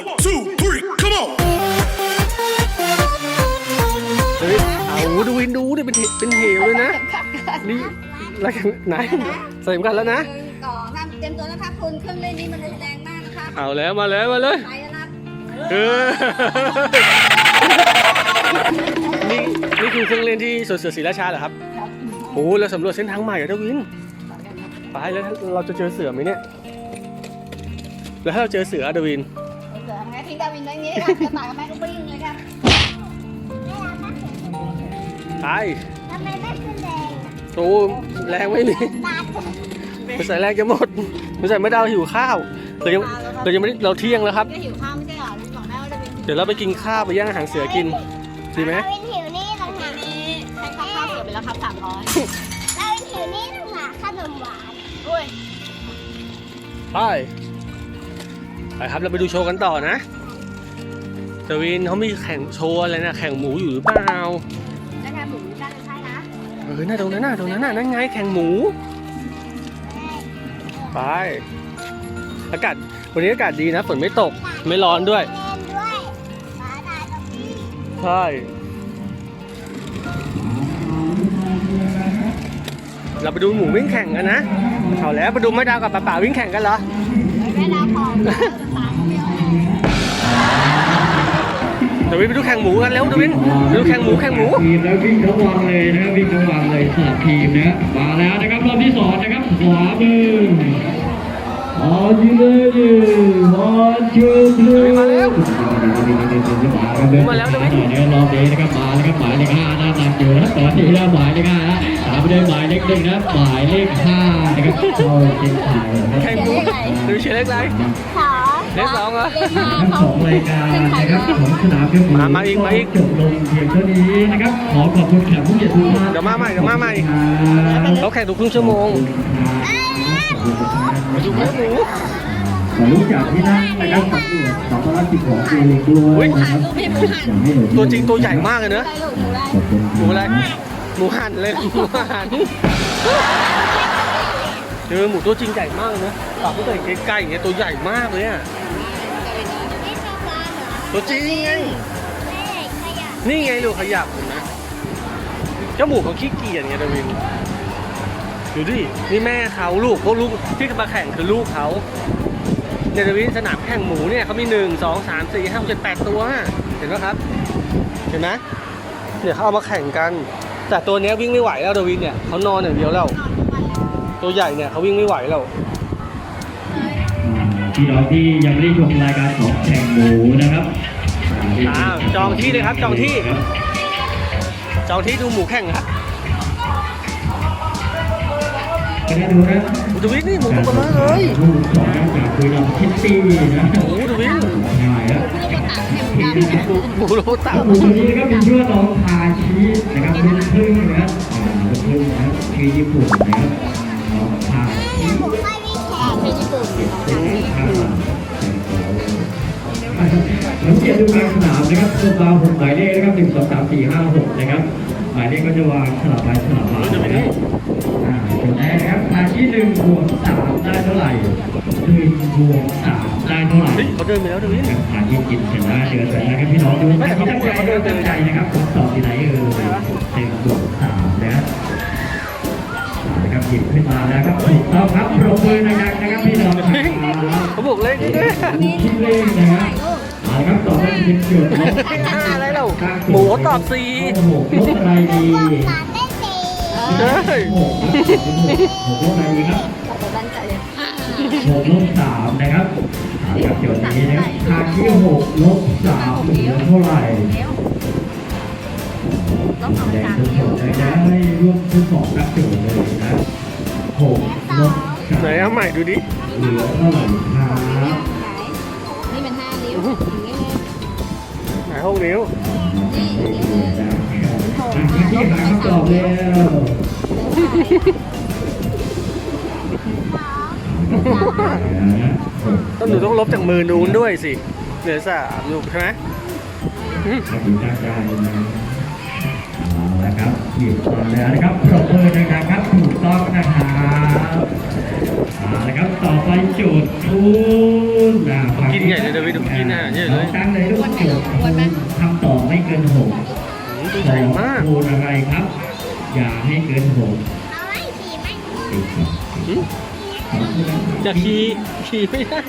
One, two, three, come on. เฮ้ยเอาดูวินดูดิเป็นเหเป็นเหวเลยนะ นี่อะไรกันไหนใส่กันแล้วนะ หนึ่งสองสามเตรียมตัวนะครับคุณเครื่องเล่นนี้มันรุนแรงมากนะครับเอาแล้วมาเลยมาเลยไปแล้วนะเออนี่นี่คือเครื่องเล่นที่สวนเสือศรีราชาเหรอครับโอ้เราสำรวจเส้นทางใหม่เหรอเดวินไปแล้วเราจะเจอเสือไหมเนี่ย แล้วถ้าเราเจอเสืออะเดวิน วินไว้อย่างนี้ครับจะตายกับแม่ก็วิ่งเลยครับไปทำไมไม่ขึ้นแรงโอ้แรงไม่มีตาจะไม่ใส่แรงจะหมดไม่ใส่ไม่ได้เราหิวข้าวเรายังเรายังไม่ได้เราเที่ยงแล้วครับ ก็หิวข้าวไม่ใช่เหรอบอกแม่ว่าดาวินเดี๋ยวเราไปกินข้าวไปย่างอาหารเสือกินดีไหมเราเป็นหิวนี่ต่างหากนี่ให้ข้าวข้าวเสือไปแล้วครับสามร้อยเราเป็นหิวนี่ต่างหากขนมหวานอุ้ยไปไปครับเราไปดูโชว์กันต่อนะ เดวินเขามีแข่งโชว์อะไรนะแข่งหมูอยู่หรือเปล่าแล้วแค่หมูด้านใช่นะเออน่าตรงนั้นน่ะตรงนั้นน่ะนั่นไงแข่งหมู ไป อากาศวันนี้อากาศดีนะฝนไม่ตกไม่ร้อนด้วยเล่นด้วยหมาตาตรงนี้ใช่เราไปดูหมูวิ่งแข่งกันนะเอาแล้วไปดูแม่ดาวกับป๋าป๋าวิ่งแข่งกันเหรอแม่ดาวของ เดี๋ยวไปดูแข่งหมูกันเร็วเดวินไปดูแข่งหมูแข่งหมูทีมแล้ววิ่งทั้งวันเลยนะครับวิ่งทั้งวันเลยสลับทีมนะมาแล้วนะครับรอบที่สองนะครับขวามือ Are you ready? One, two, three. มาแล้วมาแล้วนเนี่ยรอบนี้นะครับมาแล้วครับหมายเลขห้าหน้านำอยู่นะตอนนี้แล้วหมายเลขห้านะตามไปด้วยหมายเลขหนึ่งนะหมายเลขห้านะครับเข้าเส้นชัยแข่งหมูดูเชียร์เล็กไรสอง เล็กสองเหรอทั้งสองรายการนะครับของสนามเกมมามาอีกมาอีกจบลงเพียงเท่านี้นะครับขอขอบคุณแขกผู้เกียรติทุกท่านเดี๋ยวมาใหม่เดี๋ยวมาใหม่ เขาแข่งทุกครึ่งชั่วโมงไปดูแข่งหมูขอรู้จักที่นั่งนะครับสำรวจสำนักกิจของเองด้วยนะครับอยากให้หนูตัวจริงตัวใหญ่มากเลยเนอะได้ลูกหมูได้ขอบคุณหมูอะไรหมูหันเลยหมูหันเออหมูตัวจริงใหญ่มากเลยนะปากก็เคยใกล้ๆอย่างเงี้ยตัวใหญ่มากเลยอะ ตัวจริงไงแม่ขยะนี่ไงลูกขยับเห็นไหมเจ้าหมูเขาขี้เกียจไงดาวิน ดูดิ นี่แม่เขาลูกพวกลูกที่มาแข่งคือลูกเขาเนี่ยดาวินสนามแข่งหมูเนี่ยเขามีหนึ่งสองสามสี่ห้าหกเจ็ดแปดตัว เห็นไหมครับ เห็นไหมเนี่ยเขาเอามาแข่งกัน แต่ตัวเนี้ยวิ่งไม่ไหวแล้วดาวินเนี่ยเขานอนอย่างเดียวแล้ว ตัวใหญ่เนี่ยเขาวิ่งไม่ไหวแล้ว พี่น้องที่ยังไม่ได้ชมรายการของแข่งหมูนะครับอ้าวจองที่เลยครับจองที่ จองที่ดูหมูแข่งครับก็ได้ดูนะดูวินนี่หมูตัวเบลอเลยลูกสองจากคุยกับคิตตี้นะโอ้โหดูวินง่ายแล้วหมูหมูโรตาหมูตัวนี้นะครับมีชื่อว่าน้องทาชินะครับเป็นพึ่งนะครับอ่าเป็นพึ่งนะครับชื่อญี่ปุ่นนะครับน้องทาชิ ผมไม่วิ่งแข่งเป็นญี่ปุ่นผมเกียรติดูกลางสนามนะครับตัวบาหกหมายเลขนะครับหนึ่งสองสามสี่ห้าหกนะครับหมายเลขก็จะวางสลับไปสลับมานะครับอ่าจุดแรกนะครับทางที่หนึ่งบวกสามได้เท่าไหร่หนึ่งบวกสามได้เท่าไหร่เฮ้ยเขาเดินไปแล้วดูวินทางที่กินเสร็จแล้วเดือนเสร็จแล้วครับพี่น้องดูไม่ตั้งใจนะครับตั้งใจนะครับผมตอบที่ไหน หยิบขึ้นมาแล้วครับถูกต้องครับปรบมือนะครับนะครับพี่น้องครับเขาบอกเลขนี่ด้วยคิดเลขนะครับเอาละครับต่อไปเป็นจุดลบอะไรเราหมูตอบสี่โอ้โหลบอะไรดีสามได้สี่เฮ้ยหกหกลบอะไรดีครับขอบคุณตั้งใจเลยหกลบสามนะครับเอาละครับจุดนี้นะครับทางที่หกลบสามเหลือเท่าไหร่ต้องสองแดงสามทุกเดีคยวนนะให้ร่วมทุกสองนับจุดเลยนะ หกลบสามไหนเอาใหม่ดูดิเหลือเท่าไหร่ครับนี่เป็นห้านิ้วอย่างนี้เลยไหนหกนิ้วทางที่หาคำตอบแล้วต้องหนูต้องลบจากมือนู้นด้วยสิ เหลือสามลูกใช่ไหมอืมขอบคุณจ้าจ้าเลย นะเอาละครับหยิบมาแล้วนะครับปรบมือดังๆครับถูกต้องนะครับเอาละครับต่อไปโจทย์คูณอ่าฟังกินใหญ่เลยเดวิดกินอาหารเยอะเลย ตั้งเลยลูกโจทย์คูณคำตอบไม่เกินหกอืมตัวใหญ่มากคูณอะไรครับ อย่าให้เกินหกเอาไว้ขี่ไหมหืมจะขี่ขี่ไม่ได้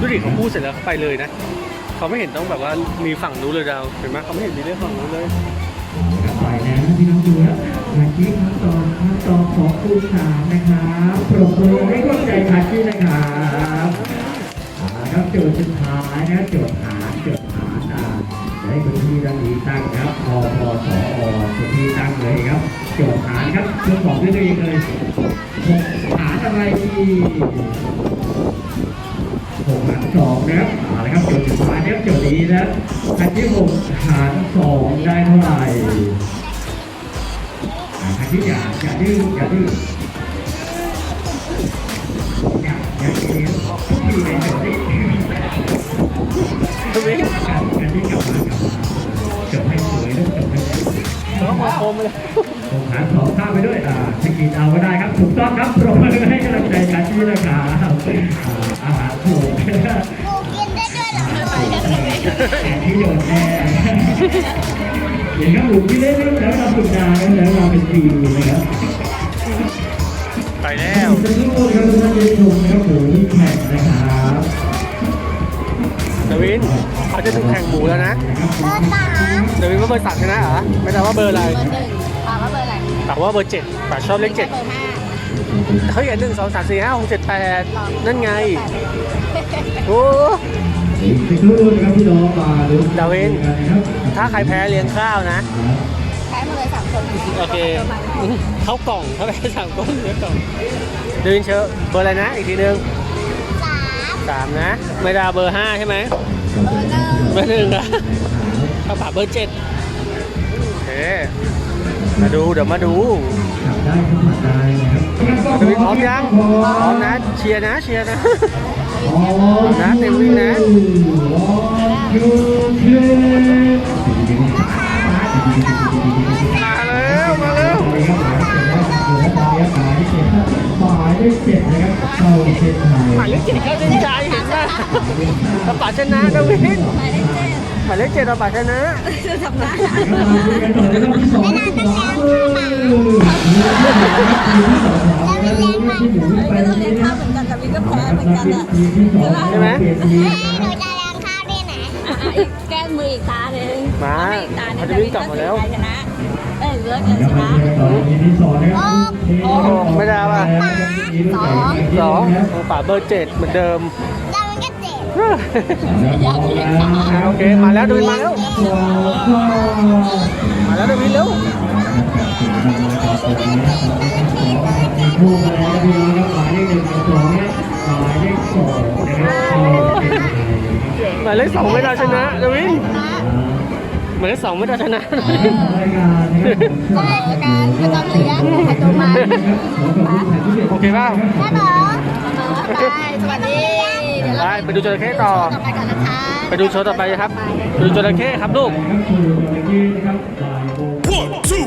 ดูดิเขาพูดเสร็จแล้วเขาไปเลยนะ เขาไม่เห็นต้องแบบว่ามีฝั่งนู้นเลยดาวเห็นไหมเขาไม่เห็นมีเรื่องฝั่งนู้นเลยไปแล้วนะพี่น้องดูแล้วทากี้ขั้นตอนขั้นตอนของคูณสามนะครับปรบมือให้กำลังใจทากี้นะครับครับโจทย์สุดท้ายนะโจทย์หารโจทย์หารอ่าให้คุณพี่ด้านนี้ตั้งครับพอพอสออคุณพี่ตั้งเลยครับโจทย์หารครับทดสอบด้วยตัวเองเลยหารอะไรดี หกหารสองนะครับเอาละครับโจทย์สุดท้ายนะครับโจทย์นี้นะทันที่หกหารสองได้เท่าไหร่อ่าทางที่อย่าอย่าดื้ออย่าดื้ออย่าอย่าเลี้ยงทุกทีเลยเดี๋ยวนี้ทวินการการที่กลับมากลับมาจบให้สวยแล้วจบให้สวยเขาโคมเลยผมหาสองข้ามไปด้วยอ่าสกินเอาก็ได้ครับถูกต้องครับปรบมือให้กำลังใจการที่นะครับ งูกินได้ด้วยเหรอที่โดนแน่เห็นครับหลุมที่เล่นแล้วเราฝึกนานแล้วเราเป็นทีมนะครับไปแล้วจะรู้ครับท่านผู้ชมครับหมูที่แข่งนะครับทวินเขาจะถึงแข่งหมูแล้วนะเบอร์สามทวินว่าเบอร์สามชนะเหรอไม่ได้ว่าเบอร์อะไรเบอร์หนึ่งถามว่าเบอร์อะไรแต่ว่าเบอร์เจ็ดแต่ชอบเลขเจ็ดเบอร์ห้า เขาเห็นหนึ่งสองสามสี่ห้าหกเจ็ดแปดนั่นไง โอ้อีกสักครู่นะครับพี่น้องมาดูดาวินกันนะครับถ้าใครแพ้เลี้ยงข้าวนะใช้มาเลยสามคนโอเคเข้ากล่องถ้าแพ้สามก้อนเลี้ยงกล่องเดินเชอะเบอร์อะไรนะ อีกทีนึงสามสามนะ ไม่ได้เบอร์ห้าใช่ไหมเบอร์หนึ่งอะข้าวป่าเบอร์เจ็ดโอเค มาดูเดี๋ยวมาดูทำได้ทุกมาได้นะครับ ดาวินพร้อมยังพร้อมนะเชียร์นะเชียร์นะพร้อมนะเต็มวิ่งนะยูเคมาแล้วมาแล้วหมายเลขเจ็ดนะครับเข้าเส้นชัยหมายเลขเจ็ดเข้าเส้นชัยเห็นป่ะกระป๋าชนะดาวินหมายเลขเจ็ดหมายเลขเจ็ดกระป๋าชนะจะทำได้มาดูกันต่อนะ กลับมาแล้วใครชนะ เอ้ยเลิศคชรับนะต่อทีที่สองนะครับไม่ได้ป่ะสองกระป๋าเบอร์เจ็ดเหมือนเดิม แล้วมันก็เจ็บโอเค มาแล้วดูมาแล้ว มาแล้วดูวินเร็วคู่มาแล้วพี่น้องครับหมายเลขหนึ่งกับสองเนี่ยหมายเลขสองนะครับเข้าเป็นไทยนะครับหมายเลขสองไม่ได้ชนะดาวินหมา ยเลขสองไม่ได้ชนะรายการนะครับผมได้การกระจำเลี้ยงใครตัวมาโอเคเปล่าแม่บอกไปสวัสดีเดี๋ยวไปเราไปดูจระเข้ต่อต่อไปกันนะคะไปดูโชว์ต่อไปครับไปดูจระเข้ครับลูกครับคือจระเข้นะครับบ่ายโมง One, two,